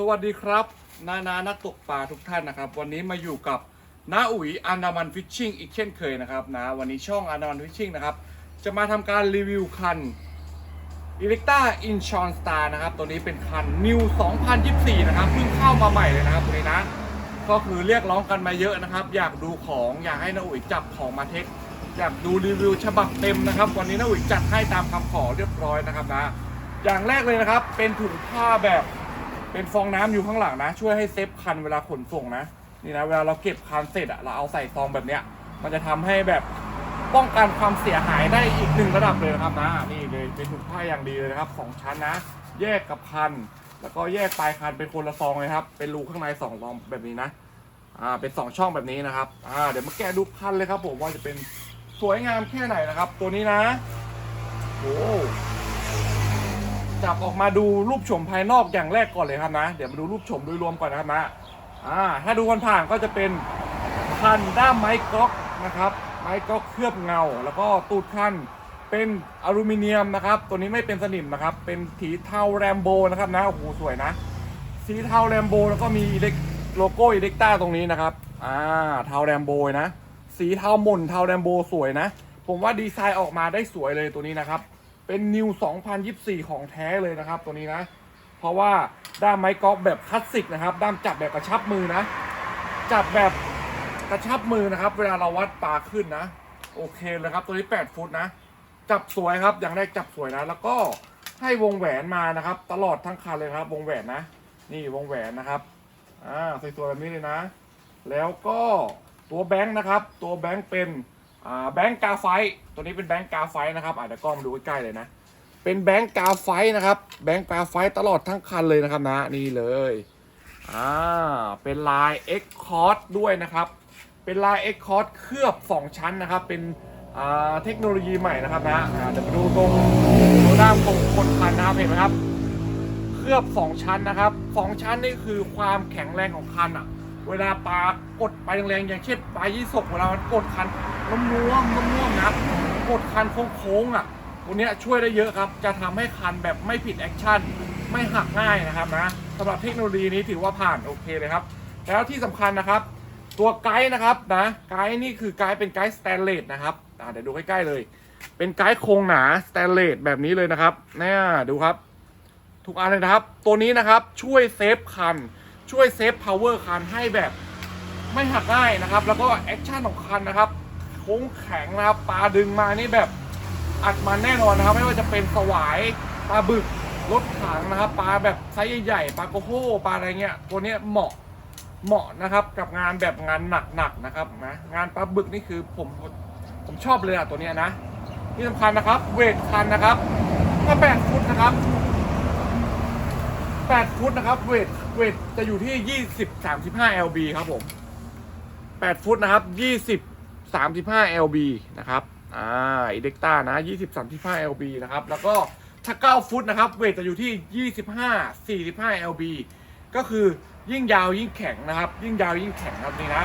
สวัสดีครับ นานานักตกปลาทุกท่านนะครับ วันนี้มาอยู่กับน้าอุ๋ยอันดามันฟิชชิ่งอีกเช่นเคยนะครับนะวันนี้ช่องอันดามันฟิชชิ่งนะครับ จะมาทำการรีวิวคัน e l e c t a i n c h o n Star นะครับ ตัวนี้เป็นคัน New 2024 นะครับเพิ่งเข้ามาใหม่เลยนะครับตัวนี้นะก็คือเรียกร้องกันมาเยอะนะครับ อยากดูของอยากให้น้าอุ๋ยจับของมาเทคอยากดูรีวิวฉบับเต็มนะครับ วันนี้น้าอุ๋ยจัดให้ตามคำขอเรียบร้อยนะครับนะอย่างแรกเลยนะครับเป็นถุงผ้าแบบ เป็นฟองน้ำอยู่ข้างหลังนะ ช่วยให้เซฟคันเวลาขนส่งนะนี่นะเวลาเราเก็บคันเสร็จอะเราเอาใส่ซองแบบเนี้ย มันจะทำให้แบบป้องกันความเสียหายได้อีกหนึ่งระดับเลยนะครับนะนี่เลยเป็นถุงผ้าอย่างดีเลยนะครับสองชั้นนะ แยกกับคัน แล้วก็แยกปลายคันเป็นคนละซองเลยครับ เป็นรูข้างในสองซองแบบนี้นะอ่าเป็นสองช่องแบบนี้นะครับอ่าเดี๋ยวมาแกะดูคันเลยครับผมว่าจะเป็นสวยงามแค่ไหนนะครับ ตัวนี้นะโอ้ จับออกมาดูรูปโฉมภายนอกอย่างแรกก่อนเลยครับนะ เดี๋ยวมาดูรูปโฉมโดยรวมก่อนนะครับนะอ่าถ้าดูผ่านๆก็จะเป็นคันด้ามไม้ก๊อกนะครับ ไม้ก๊อกเคลือบเงา แล้วก็ตูดคันเป็นอลูมิเนียมนะครับ ตัวนี้ไม่เป็นสนิมนะครับ เป็นสีเทาแรมโบนะครับนะโอ้โหสวยนะ สีเทาแรมโบแล้วก็มีเล็กโลโก้อิเล็กต้าตรงนี้นะครับ อ่า เทาแรมโบนะ สีเทาหม่นเทาแรมโบสวยนะ ผมว่าดีไซน์ออกมาได้สวยเลยตัวนี้นะครับ เป็นนิว 2024 ของแท้เลยนะครับตัวนี้นะ เพราะว่าด้ามไม้กอล์ฟแบบคลาสสิกนะครับ ด้ามจับแบบกระชับมือนะ จับแบบกระชับมือนะครับ เวลาเราวัดปลาขึ้นนะ โอเคเลยครับ ตัวนี้ 8 ฟุตนะ จับสวยครับ อย่างแรกจับสวยนะ แล้วก็ให้วงแหวนมานะครับ ตลอดทั้งคันเลยครับ วงแหวนนะ นี่วงแหวนนะครับ อ่าสวยๆแบบนี้เลยนะ แล้วก็ตัวแบงค์นะครับ ตัวแบงค์เป็น แบงค์กาไฟท์ตัวนี้เป็นแบงค์กาไฟท์นะครับอาเดี๋ยวกล้องมดูใกล้ๆเลยนะ เป็นแบงค์กาไฟท์นะครับ แบงค์กาไฟท์ตลอดทั้งคันเลยนะครับนะนี่เลยอ่าเป็นลาย X c o r d ด้วยนะครับ เป็นลาย X c o r d เคลือบ 2 ชั้นนะครับ เป็นเทคโนโลยีใหม่นะครับนะเดี๋ยวมาดูตรงตัวด้ามตรงคนคันนะครับเห็นไหมครับ เคลือบ 2 ชั้นนะครับ 2 ชั้นนี่คือความแข็งแรงของคันอะ เวลาปลากดไปแรงๆอย่างเช่นปลายี่สกเวลามันกดคันน้ำน่วมน้ำน่วมนะกดคันโค้งๆอะตัวเนี้ยช่วยได้เยอะครับ จะทำให้คันแบบไม่ผิดแอคชั่นไม่หักง่ายนะครับนะสำหรับเทคโนโลยีนี้ถือว่าผ่านโอเคเลยครับ แล้วที่สำคัญนะครับ ตัวไกด์นะครับนะไกด์นี่คือไกด์เป็นไกด์สแตนเลสนะครับเดี๋ยวดูใกล้ๆเลย เป็นไกด์โครงหนาสแตนเลสแบบนี้เลยนะครับเนี่ยดูครับ ทุกอันเลยนะครับ ตัวนี้นะครับช่วยเซฟคัน ช่วยเซฟพาวเวอร์คันให้แบบไม่หักง่ายนะครับ แล้วก็แอคชั่นของคันนะครับโค้งแข็งนะครับปลาดึงมานี่แบบอัดมันแน่นอนนะครับ ไม่ว่าจะเป็นสวายปลาบึกรถถังนะครับปลาแบบไซส์ใหญ่ๆปลาโกโฮปลาอะไรเงี้ยตัวเนี้ยเหมาะเหมาะนะครับกับงานแบบงานหนักๆนะครับนะงานปลาบึกนี่คือผมผมชอบเลยอะตัวเนี้ยนะที่สำคัญนะครับ เวทคันนะครับถ้า8ฟุตนะครับ8ฟุตนะครับเวท เวทจะอยู่ที่ 20 35 lb ครับผม 8 ฟุตนะครับ 20 35 lb นะครับ อ่าอิเด็กต้านะ 20 35 lb นะครับ แล้วก็ถ้า 9 ฟุตนะครับ เวทจะอยู่ที่ 25 45 lb ก็คือยิ่งยาวยิ่งแข็งนะครับ ยิ่งยาวยิ่งแข็งครับนี่นะ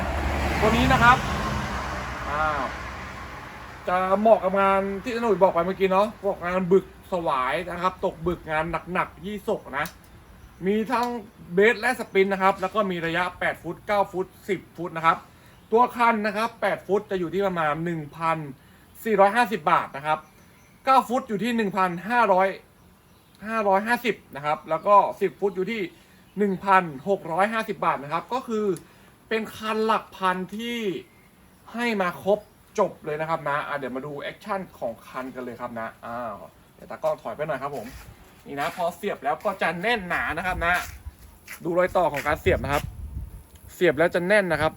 ตัวนี้นะครับอ้าจะเหมาะกับงานที่หนุ่ยบอกไปเมื่อกี้เนาะพวกงานบึกสวายนะครับ ตกบึกงานหนักๆยี่สกนะ มีทั้งเบสและสปินนะครับ แล้วก็มีระยะ 8 ฟุต 9 ฟุต 10 ฟุตนะครับ ตัวคันนะครับ 8 ฟุตจะอยู่ที่ประมาณ 1,450 บาทนะครับ 9 ฟุตอยู่ที่ 1,500 550 นะครับ แล้วก็ 10 ฟุตอยู่ที่ 1,650 บาทนะครับ ก็คือเป็นคันหลักพันที่ให้มาครบจบเลยนะครับนะะเดี๋ยวมาดูแอคชั่นของคันกันเลยครับนะอ้าวเดี๋ยวตากล้องถอยไปหน่อยครับผม นี่นะพอเสียบแล้วก็จะแน่นหนานะครับนะ ดูรอยต่อของการเสียบนะครับ เสียบแล้วจะแน่นนะครับ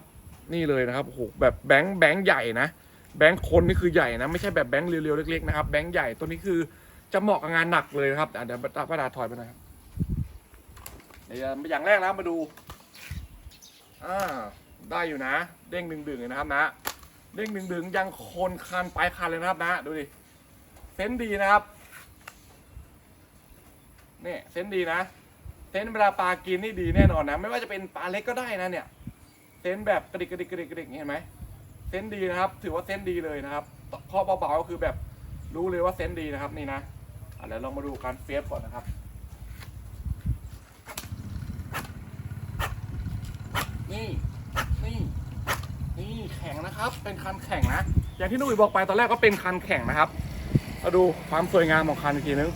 นี่เลยนะครับโอ้โหแบบแบงค์แบงค์ใหญ่นะแบงค์คนนี่คือใหญ่นะไม่ใช่แบบแบงค์เรียวๆเล็กๆนะครับแบงค์ใหญ่ตัวนี้คือจะเหมาะกับงานหนักเลยครับเดี๋ยวป้าดาถอยไปน่อยครับเดี๋ยวอย่างแรกแล้วมาดูอ่าได้อยู่นะ เด้งดึงๆนะครับนะเด้งดึงๆยังโคนคันปลายคันเลยนะครับนะดูดิเซนดีนะครับ เนี่ยเซนดีนะเซนเวลาปลากินนี่ดีแน่นอนนะ ไม่ว่าจะเป็นปลาเล็กก็ได้นะเนี่ยเซนแบบกระดิกกระดิกกระดิกกระดิกเห็นไหมเซนดีนะครับ ถือว่าเซนดีเลยนะครับเคาะเบาๆก็คือแบบรู้เลยว่าเซนดีนะครับนี่นะอะเดี๋ยวลองมาดูการเฟียสก่อนนะครับนี่นี่นี่แข็งนะครับ เป็นคันแข็งนะ อย่างที่นุ้ยบอกไปตอนแรกก็เป็นคันแข็งนะครับ มาดูความสวยงามของคันอีกทีนึง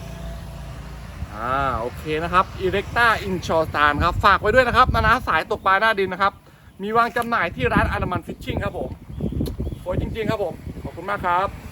อ่าโอเคนะครับ e r e c t a i n s h o r t a n ครับ ฝากไว้ด้วยนะครับนานาสายตกปลาหน้าดินนะครับ มีวางจำหน่ายที่ร้านอานามันฟิชชิ่งครับผมสวยจริง ๆ ครับผม ขอบคุณมากครับ